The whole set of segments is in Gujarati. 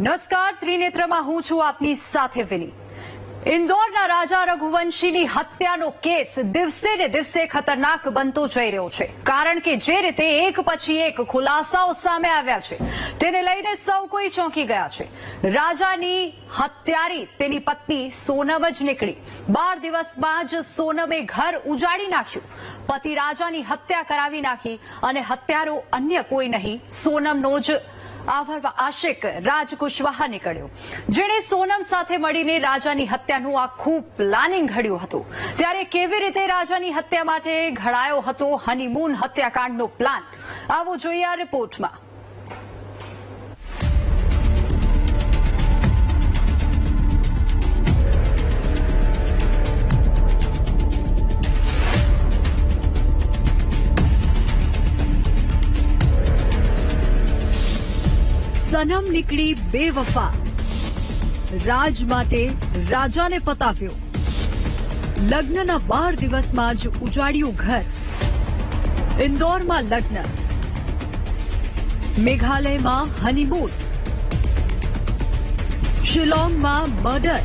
નમસ્કાર, ત્રિનેત્રમાં હું છું આપની સાથે વિની ઇન્દોરના રાજા રઘુવંશીની હત્યાનો કેસ દિવસે ને દિવસે ખતરનાક બનતો જઈ રહ્યો છે. કારણ કે જે રીતે એક પછી એક ખુલાસાઓ સામે આવ્યા છે, તેને લઈને સૌ કોઈ ચોંકી ગયા છે. રાજાની હત્યારી તેની પત્ની સોનમ જ નીકળી. બાર દિવસમાં જ સોનમે ઘર ઉજાડી નાખ્યું. પતિ રાજાની હત્યા કરાવી નાખી અને હત્યારો અન્ય કોઈ નહીં, સોનમનો જ આભર. આશિક રાજ કુશવાહા નીકળ્યો. જેણે સોનમ સાથે મળીને રાજાની હત્યાનું આખું પ્લાનિંગ ઘડ્યું હતું. ત્યારે કેવી રીતે રાજાની હત્યા માટે ઘડાયો હતો? હનીમૂન હત્યાકાંડનો પ્લાન આવો જોઈએ આ રિપોર્ટમાં સનમ નીકળી બેવફા. રાજ માટે રાજાને પતાવ્યો. લગ્નના બાર દિવસમાં જ ઉજાડ્યું ઘર. ઇન્દોરમાં લગ્ન. મેઘાલયમાં હનીમૂન શિલોંગમાં મર્ડર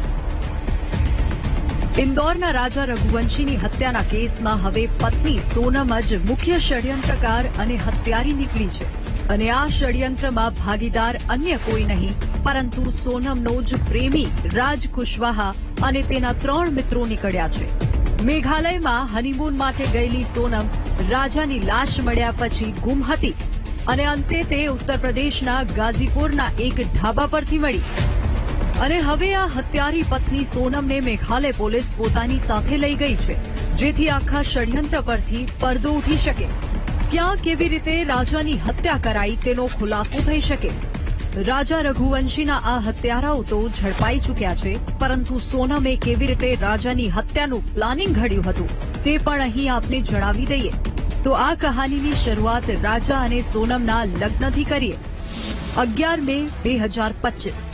ઇન્દોરના રાજા રઘુવંશીની હત્યાના કેસમાં હવે પત્ની સોનમ જ મુખ્ય ષડયંત્રકાર અને હત્યારી નીકળી છે. અને આ ષડયંત્રમાં ભાગીદાર અન્ય કોઈ નહીં, પરંતુ સોનમનો જ પ્રેમી રાજ કુશવાહા અને તેના ત્રણ મિત્રો નીકળ્યા છે. મેઘાલયમાં હનીમૂન માટે ગયેલી સોનમ રાજાની લાશ મળ્યા પછી ગુમ હતી અને અંતે તે ઉત્તર પ્રદેશના ગાઝીપુરના એક ઢાબા પરથી મળી. અને હવે આ હત્યારી પત્ની સોનમને મેઘાલય પોલીસ પોતાની સાથે લઈ ગઈ છે, જેથી આખા ષડયંત્ર પરથી પડદો ઉઠી શકે. ક્યાં કેવી રીતે રાજાની હત્યા કરાઈ તેનો ખુલાસો થઈ શકે? રાજા રઘુવંશીના આ હત્યારાઓ તો ઝડપાઈ ચૂક્યા છે, પરંતુ સોનમે કેવી રીતે રાજાની હત્યાનું પ્લાનિંગ ઘડ્યું હતું તે પણ અહીં આપને જણાવી દઈએ. તો આ કહાનીની શરૂઆત રાજા અને સોનમના લગ્નથી કરીએ. અગિયાર મે બે હજાર પચીસ.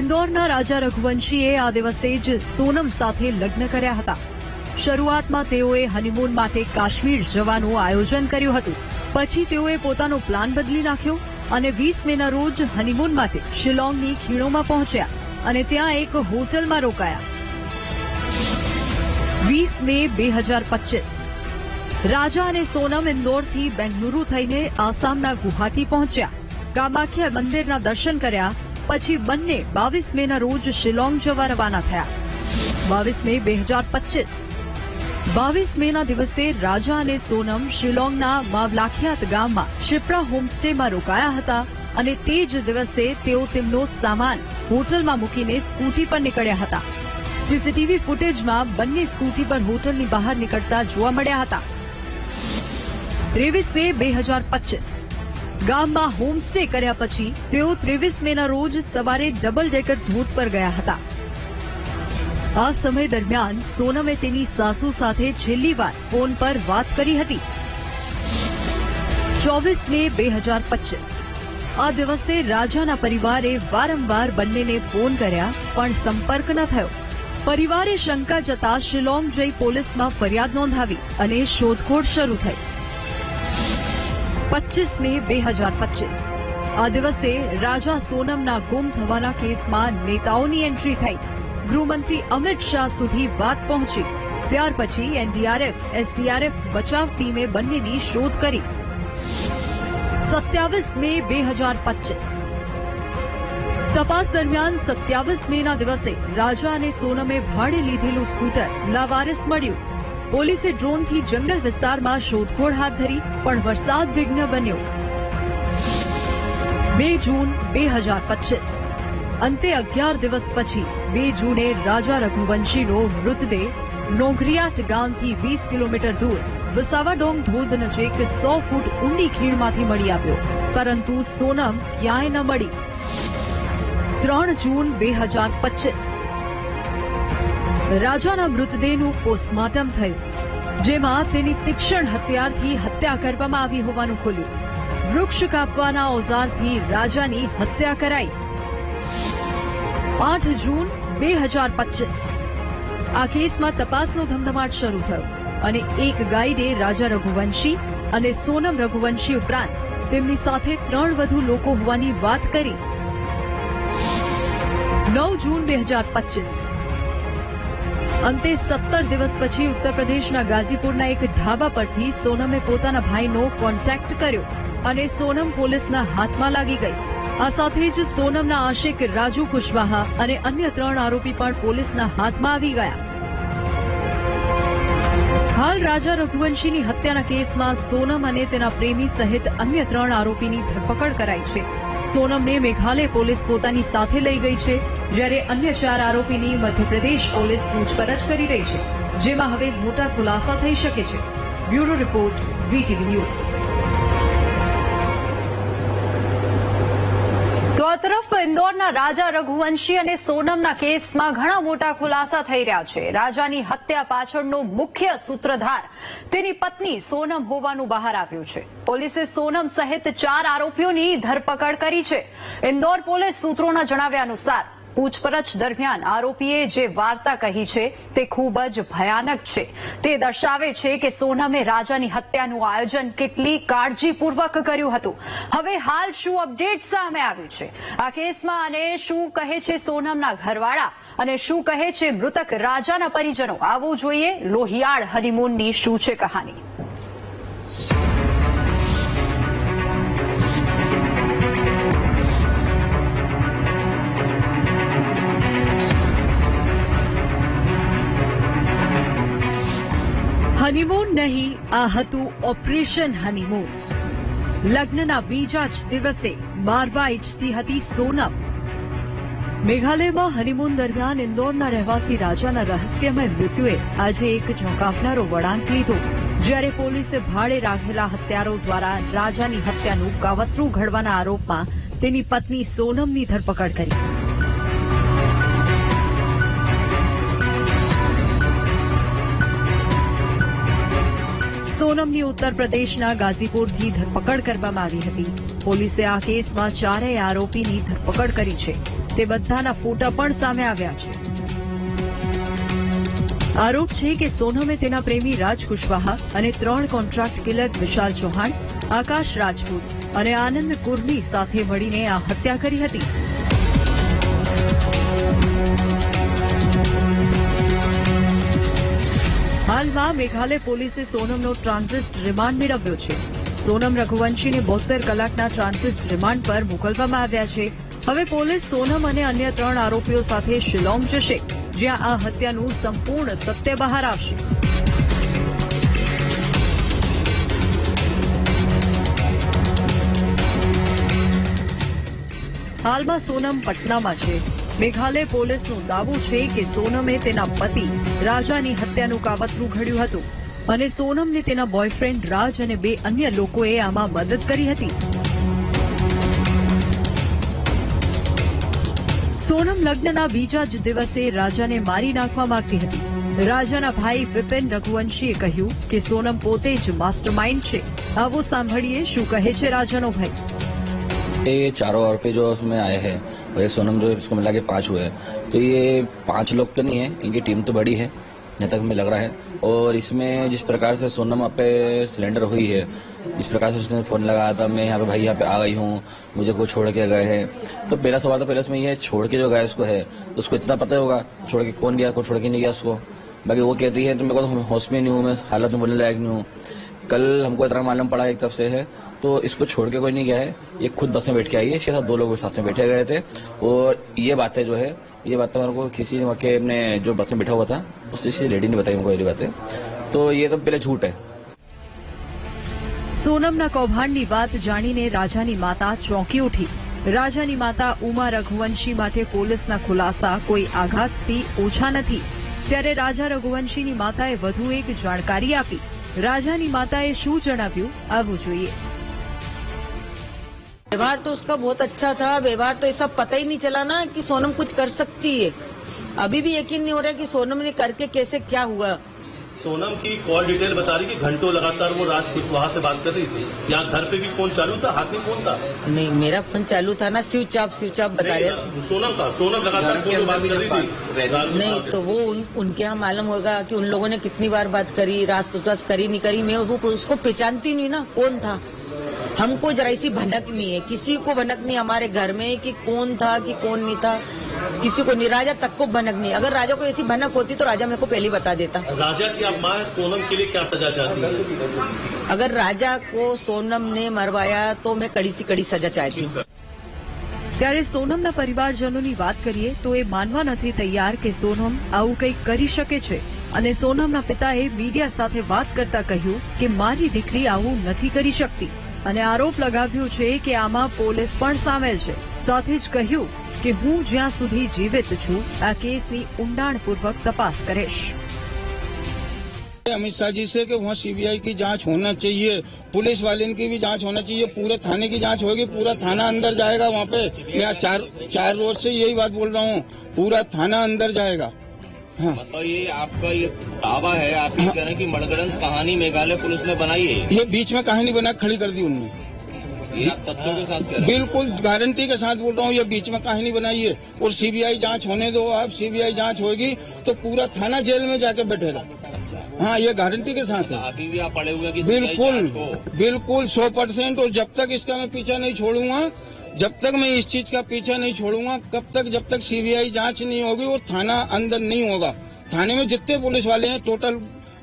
ઇન્દોરના રાજા રઘુવંશીએ આ દિવસે જ સોનમ સાથે લગ્ન કર્યા હતા. શરૂઆતમાં તેઓએ હનીમૂન માટે કાશ્મીર જવાનું આયોજન કર્યું હતું. પછી તેઓએ પોતાનો પ્લાન બદલી નાખ્યો અને વીસ મેના રોજ હનીમૂન માટે શિલોંગની ખીણોમાં પહોંચ્યા અને ત્યાં એક હોટલમાં રોકાયા. વીસ મે બે હજાર પચીસ. રાજા અને સોનમ ઇન્દોરથી બેંગલુરુ થઈને આસામના ગુવાહાટી પહોંચ્યા. કામાખ્યા મંદિરના દર્શન કર્યા, પછી બંને બાવીસ મેના રોજ શિલોંગ જવા રવાના થયા. બાવીસ મે બે હજાર પચીસ. બાવીસ મેના દિવસે રાજા અને સોનમ શિલોંગના માવલાખિયાત ગામમાં શિપ્રા હોમસ્ટેમાં રોકાયા હતા અને તે જ દિવસે તેઓ તેમનો સામાન હોટલમાં મૂકીને સ્કૂટી પર નીકળ્યા હતા. સીસીટીવી ફૂટેજમાં બંને સ્કૂટી પર હોટલની બહાર નીકળતા જોવા મળ્યા હતા. ત્રેવીસ મે બે હજાર પચીસ. ગામમાં હોમસ્ટે કર્યા પછી તેઓ ત્રેવીસ મેના રોજ સવારે ડબલ ડેકર ધોધ પર ગયા હતા. આ સમય દરમિયાન સોનમે તેની સાસુ સાથે છેલ્લી વાર ફોન પર વાત કરી હતી. ચોવીસ મે બે હજાર પચીસ. આ દિવસે રાજાના પરિવારે વારંવાર બંનેને ફોન કર્યા, પણ સંપર્ક ન થયો. પરિવારે શંકા જતા શિલોંગ જઈ પોલીસમાં ફરિયાદ નોંધાવી અને શોધખોળ શરૂ થઈ. પચીસ મે બે હજાર પચીસ. આ દિવસે રાજા સોનમના ગુમ થવાના કેસમાં નેતાઓની એન્ટ્રી થઈ. ગૃહમંત્રી અમિત શાહ સુધી વાત પહોંચી ત્યાર પછી એનડીઆરએફ એસડીઆરએફ બચાવ ટીમે બંનેની શોધ કરી સત્યાવીસ મે બે હજાર પચીસ તપાસ દરમિયાન સત્યાવીસ મેના દિવસે રાજા અને સોનમે ભાડે લીધેલું સ્કૂટર લાવારિસ મળ્યું પોલીસે ડ્રોનથી જંગલ વિસ્તારમાં શોધખોળ હાથ ધરી પણ વરસાદ વિઘ્ન બન્યો બે જૂન બે હજાર પચીસ અંતે અગિયાર દિવસ પછી બે જૂને રાજા રઘુવંશીનો મૃતદેહ નોંઘરિયાટ ગામથી વીસ કિલોમીટર દૂર વિસાવાડોંગ ધોધ નજીક સો ફૂટ ઊંડી ખીણમાંથી મળી આવ્યો. પરંતુ સોનમ ક્યાંય ન મળી. ત્રણ જૂન બે હજાર પચીસ. રાજાના મૃતદેહનું પોસ્ટમોર્ટમ થયું. જેમાં તેની તીક્ષ્ણ હથિયારથી હત્યા કરવામાં આવી હોવાનું ખુલ્યું. વૃક્ષ કાપવાના ઓઝારથી રાજાની હત્યા કરાઈ. આઠ જૂન, બે હજાર પચીસ. આ કેસમાં તપાસનો ધમધમાટ શરૂ થયો અને એક ગાઈડે રાજા રઘુવંશી અને સોનમ રઘુવંશી ઉપરાંત તેમની સાથે ત્રણ વધુ લોકો હોવાની વાત કરી. નવ જૂન, બે હજાર પચીસ. અંતે સત્તર દિવસ પછી ઉત્તર પ્રદેશના ગાઝીપુરના એક ઢાબા પરથી સોનમે પોતાના ભાઈનો કોન્ટેક્ટ કર્યો અને સોનમ પોલીસના હાથમાં લાગી ગઈ. આ સાથે જ સોનમના આશિક રાજુ કુશવાહા અને અન્ય ત્રણ આરોપી પણ પોલીસના હાથમાં આવી ગયા. હાલ રાજા રઘુવંશીની હત્યાના કેસમાં સોનમ અને તેના પ્રેમી સહિત અન્ય ત્રણ આરોપીની ધરપકડ કરાઈ છે. સોનમને મેઘાલય પોલીસ પોતાની સાથે લઈ ગઈ છે, જ્યારે અન્ય ચાર આરોપીની મધ્યપ્રદેશ પોલીસ પૂછપરછ કરી રહી છે, જેમાં હવે મોટા ખુલાસા થઈ શકે છે. Bureau report, VTV news. તરફ ઇન્દોરના રાજા રઘુવંશી અને સોનમના કેસમાં ઘણા મોટા ખુલાસા થઈ રહ્યા છે. રાજાની હત્યા પાછળનો મુખ્ય સૂત્રધાર તેની પત્ની સોનમ હોવાનું બહાર આવ્યું છે. પોલીસે સોનમ સહિત ચાર આરોપીઓની ધરપકડ કરી છે. ઇન્દોર પોલીસ સૂત્રોના જણાવ્યા અનુસાર પૂછપરછ દરમિયાન આરોપીએ જે વાર્તા કહી છે તે ખૂબ જ ભયાનક છે. તે દર્શાવે છે કે સોનમે રાજાની હત્યાનું આયોજન કેટલી કાળજીપૂર્વક કર્યું હતું. હવે હાલ શું અપડેટ સામે આવ્યું છે? આ કેસમાં અને શું કહે છે સોનમના ઘરવાળા? અને શું કહે છે મૃતક રાજાના પરિજનો? આવું જોઈએ લોહિયાળ હનીમૂનની શું છે કહાની. હનીમૂન નહીં આ હતું ઓપરેશન હનીમૂન લગ્નના બીજા જ દિવસે મારવા ઈચ્છતી હતી સોનમ. મેઘાલયમાં હનીમૂન દરમિયાન ઇન્દોરના રહેવાસી રાજાના રહસ્યમય મૃત્યુએ આજે એક ચોંકાવનારો વળાંક લીધો. જ્યારે પોલીસે ભાડે રાખેલા હત્યારો દ્વારા રાજાની હત્યાનું કાવતરું ઘડવાના આરોપમાં તેની પત્ની સોનમની ધરપકડ કરી. સોનમની ઉત્તર પ્રદેશના ગાઝીપુરથી ધરપકડ કરવામાં આવી હતી. પોલીસે આ કેસમાં ચારેય આરોપીની ધરપકડ કરી છે. તે બધાના ફોટા પણ સામે આવ્યા છે. આરોપ છે કે સોનમે તેના પ્રેમી રાજ કુશવાહા અને ત્રણ કોન્ટ્રાક્ટ કિલર વિશાલ ચૌહાણ, આકાશ રાજપૂત અને આનંદ કુર્મી સાથે મળીને આ હત્યા કરી હતી. હાલમાં મેઘાલય પોલીસે સોનમનો ટ્રાન્ઝિસ્ટ રિમાન્ડ મેળવ્યો છે. સોનમ રઘુવંશીને બોતેર કલાકના ટ્રાન્ઝિસ્ટ રિમાન્ડ પર મોકલવામાં આવ્યા છે. હવે પોલીસ સોનમ અને અન્ય ત્રણ આરોપીઓ સાથે શિલોંગ જશે, જ્યાં આ હત્યાનું સંપૂર્ણ સત્ય બહાર આવશે. હાલમાં સોનમ પટનામાં છે. મેઘાલય પોલીસનો દાવો છે કે સોનમે તેના પતિ રાજાની હત્યાનું કાવતરું ઘડ્યું હતું અને સોનમને તેના બોયફ્રેન્ડ રાજ અને બે અન્ય લોકોએ આમાં મદદ કરી હતી સોનમ લગ્નના બીજા જ દિવસે રાજાને મારી નાખવા માંગતી હતી રાજાના ભાઈ વિપિન રઘુવંશીએ કહ્યું કે સોનમ પોતે જ માસ્ટરમાઇન્ડ છે આવો સાંભળીએ શું કહે છે રાજાનો ભાઈ ये चारों आरोपी जो उसमें आए हैं और ये सोनम जो इसको मिला के पाँच हुए हैं। तो ये पाँच लोग तो नहीं है इनकी टीम तो बड़ी है जहाँ तक हमें लग रहा है। और इसमें जिस प्रकार से सोनम वहाँ पे सिलेंडर हुई है जिस प्रकार से उसने फ़ोन लगाया था मैं यहाँ पे भाई यहाँ पे आ गई हूँ मुझे कोई छोड़ के गए हैं। तो पहला सवाल तो पहले उसमें ये है, छोड़ के जो गया उसको है तो उसको इतना पता होगा छोड़ के कौन गया कौन छोड़ के नहीं गया उसको? बाकी वो कहती है तो मेरे को तो होश में नहीं हूँ मैं हालत में बोलने लायक नहीं हूँ। कल हमको इतना मालूम पड़ा एक तरफ़ से है तो इसको छोड़ के कोई नहीं गया है ये खुद बस में बैठ के आई है इसके साथ दो लोग साथ में बैठे गए थे और ये बातें जो है ये बातें मेरे को किसी ने के अपने जो बस में बैठा हुआ था उससे किसी लेडी ने बताई हमको ये बातें तो ये तो पहले झूठ है સોનમના કૌભાંડની વાત જાણીને રાજાની માતા ચોંકી ઉઠી રાજાની માતા ઉમા રઘુવંશી માટે પોલીસના ખુલાસા કોઈ આઘાતથી ઓછા નથી ત્યારે રાજા રઘુવંશીની માતાએ વધુ એક જાણકારી આપી રાજાની માતાએ શું જણાવ્યું આવવું જોઈએ व्यवहार तो उसका बहुत अच्छा था व्यवहार तो ऐसा पता ही नहीं चला ना कि सोनम कुछ कर सकती है। अभी भी यकीन नहीं हो रहा कि सोनम ने करके कैसे क्या हुआ। सोनम की कॉल डिटेल बता रही कि घंटों लगातार वो राज कुशवाहा से बात कर रही थी। यहाँ घर पे भी फ़ोन चालू था हाथ में फ़ोन था? नहीं मेरा फ़ोन चालू था ना स्विच ऑफ़ स्विच ऑफ़ बता रहे। सोनम का सोनम लगातार फ़ोन बात कर रही थी नहीं तो वो उन, उनके यहाँ मालूम होगा कि उन लोगों ने कितनी बार बात करी रास पुछताछ करी नहीं करी मैं वो उसको पहचानती नहीं ना कौन था? हमको जरा सी भनक नहीं है किसी को भनक नहीं हमारे घर में कि कौन था कि कौन नहीं था किसी को नहीं राजा तक को भनक नहीं अगर राजा को ऐसी भनक होती तो राजा मेरे को पहले ही बता देता राजा की आप माँ हैं, सोनम के लिए क्या सजा चाहती है अगर राजा को सोनम ने मरवाया तो मैं कड़ी सी कड़ी सजा चाहती हूँ ત્યારે સોનમના પરિવારજનોની વાત કરીએ તો એ માનવા નથી તૈયાર કે સોનમ આવું કંઈક કરી શકે છે અને સોનમના પિતાએ મીડિયા સાથે વાત કરતા કહ્યું કે મારી દીકરી આવું નથી કરી શકતી અને આરોપ લગાવ્યો છે કે આમાં પોલીસ પણ સામેલ છે સાથે જ કહ્યું કે હું જ્યાં સુધી જીવિત છું આ કેસની ઊંડાણપૂર્વક તપાસ કરીશ अमित शाह जी से कि वहाँ सीबीआई की जांच होना चाहिए पुलिस वाले की भी जांच होना चाहिए पूरे थाने की जांच होगी पूरा थाना अंदर जाएगा वहाँ पे मैं आज चार चार रोज से यही बात बोल रहा हूँ पूरा थाना अंदर जाएगा हाँ मतलब ये आपका ये दावा है आप ये कह रहे हैं कि मणगढ़ंत कहानी मेघालय पुलिस ने बनाई है? ये बीच में कहानी बना खड़ी कर दी उनने। ये आप तथ्यों के साथ कह रहे हैं? बिल्कुल गारंटी के साथ बोल रहा हूँ ये बीच में कहानी बनाई है। और सीबीआई जाँच होने दो आप सीबीआई जाँच होगी तो पूरा थाना जेल में जाके बैठेगा। हाँ ये गारंटी के साथ है। अभी भी आप पड़े हुए बिल्कुल बिल्कुल सौ परसेंट और जब तक इसका मैं पीछा नहीं छोड़ूँगा जब तक मैं इस चीज का पीछा नहीं छोड़ूंगा कब तक जब तक सीबीआई जांच नहीं होगी और थाना अंदर नहीं होगा थाने में जितने पुलिस वाले हैं टोटल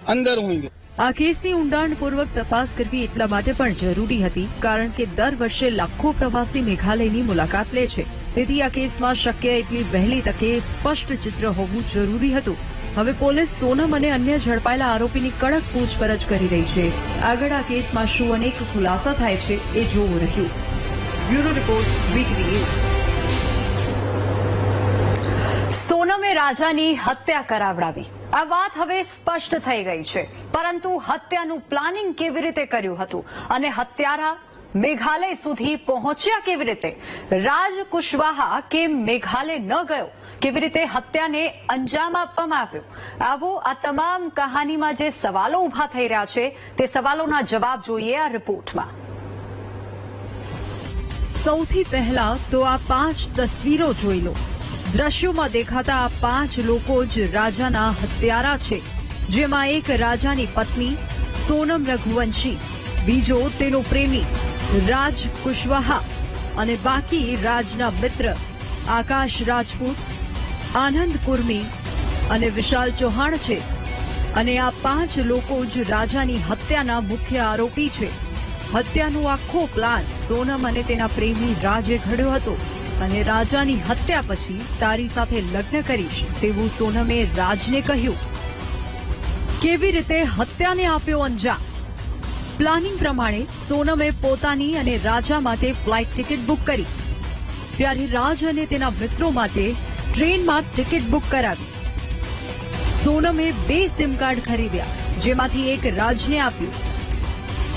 अंदर होंगे આ કેસની ઊંડાણપૂર્વક તપાસ કરવી એટલા માટે પણ જરૂરી હતી કારણ કે દર વર્ષે લાખો પ્રવાસી મેઘાલયની મુલાકાત લે છે તેથી આ કેસમાં શક્ય એટલી વહેલી તકે સ્પષ્ટ ચિત્ર હોવું જરૂરી હતું હવે પોલીસ સોનમ અને અન્ય ઝડપાયેલા આરોપીની કડક પૂછપરછ કરી રહી છે આગળ આ કેસમાં શું અનેક ખુલાસા થાય છે એ જોવું રહ્યું બ્યુરો રિપોર્ટ વીટીવી ન્યૂઝ સોનમે રાજાની હત્યા કરાવડાવી. આ વાત હવે સ્પષ્ટ થઈ ગઈ છે. પરંતુ હત્યાનું પ્લાનિંગ કેવી રીતે કર્યું હતું? અને હત્યારા મેઘાલય સુધી પહોંચ્યા કેવી રીતે? રાજ કુશવાહા કેમ મેઘાલય ન ગયો? કેવી રીતે હત્યાને અંજામ આપવામાં આવ્યો? આવો આ તમામ કહાનીમાં જે સવાલો ઊભા થઈ રહ્યા છે, તે સવાલોના જવાબ જોઈએ આ રિપોર્ટમાં. સૌથી પહેલા તો આ પાંચ તસવીરો જોઈ લો. દ્રશ્યોમાં દેખાતા આ પાંચ લોકો જ રાજાના હત્યારા છે. જેમાં એક રાજાની પત્ની, સોનમ રઘુવંશી, બીજો તેનો પ્રેમી, રાજ કુશવાહા અને બાકી રાજના મિત્ર, આકાશ રાજપૂત, આનંદ કુર્મી અને વિશાલ ચૌહાણ છે. અને આ પાંચ લોકો જ રાજાની હત્યાના મુખ્ય આરોપી છે. હત્યાનો આખો પ્લાન સોનમ અને તેના પ્રેમી રાજે ઘડ્યો હતો અને રાજાની હત્યા પછી તારી સાથે લગ્ન કરીશ તેવું સોનમે રાજને કહ્યું. કેવી રીતે હત્યાને આપ્યો અંજામ? પ્લાનિંગ પ્રમાણે સોનમે પોતાની અને રાજા માટે ફ્લાઇટ ટિકિટ બુક કરી. ત્યારે રાજ અને તેના મિત્રો માટે ટ્રેનમાં ટિકિટ બુક કરાવી. સોનમે બે સિમ કાર્ડ ખરીદ્યા, જેમાંથી એક રાજને આપ્યું.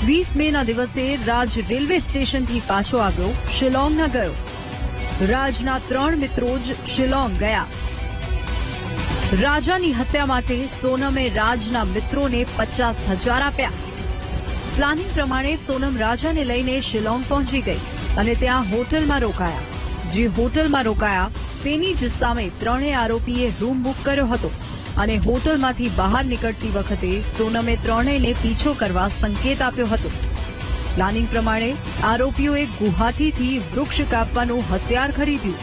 વીસ મે ના દિવસે રાજ રેલવે સ્ટેશનથી પાછો આવ્યો શિલોંગ ન ગયો. રાજના ત્રણ મિત્રો જ શિલોંગ ગયા. રાજાની હત્યા માટે સોનમે રાજના મિત્રોને પચાસ હજાર આપ્યા. પ્લાનિંગ પ્રમાણે સોનમ રાજાને લઈને શિલોંગ પહોંચી ગઈ અને ત્યાં હોટલમાં રોકાયા. જે હોટલમાં રોકાયા, તેની જ સામે ત્રણેય આરોપીએ રૂમ બુક કર્યો હતો. અને હોટલમાંથી બહાર નીકળતી વખતે સોનમે ત્રણેયને પીછો કરવા સંકેત આપ્યો હતો. પ્લાનિંગ પ્રમાણે, આરોપીઓએ ગુવાહાટીથી વૃક્ષ કાપવાનું હથિયાર ખરીદ્યું.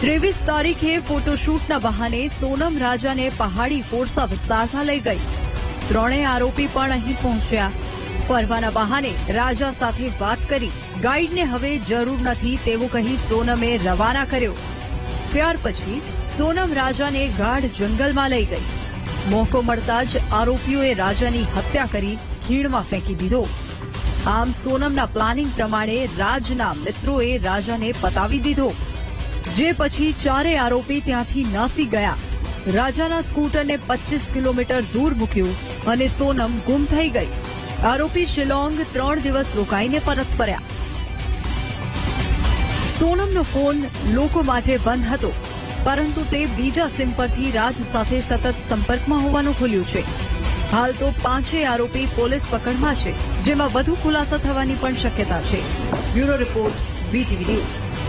ત્રેવીસ તારીખે ફોટોશૂટના બહાને સોનમ રાજાને પહાડી પોરસા વિસ્તારમાં લઈ ગઈ. ત્રણેય આરોપી પણ અહીં પહોંચ્યા. ફરવાના બહાને રાજા સાથે વાત કરી. ગાઈડને હવે જરૂર નથી તેવું કહી સોનમે રવાના કર્યો. ત્યાર પછી સોનમ રાજાને ગાઢ જંગલમાં લઈ ગઈ. મોકો મળતા જ આરોપીઓએ રાજાની હત્યા કરી ખીણમાં ફેંકી દીધો. આમ સોનમના પ્લાનિંગ પ્રમાણે રાજના મિત્રોએ રાજાને પતાવી દીધો. જે પછી ચારે આરોપી ત્યાંથી નાસી ગયા. રાજાના સ્કૂટરને પચીસ કિલોમીટર દૂર મૂક્યું અને સોનમ ગુમ થઈ ગઈ. આરોપી શિલોંગ ત્રણ દિવસ રોકાઈને પરત ફર્યા. સોનમનો ફોન લોકો માટે બંધ હતો, પરંતુ તે બીજા સિમ પરથી રાજ સાથે સતત સંપર્કમાં હોવાનું ખુલ્યું છે. હાલ તો પાંચેય આરોપી પોલીસ પકડમાં છે, જેમાં વધુ ખુલાસા થવાની પણ શક્યતા છે. Bureau report, VTV news.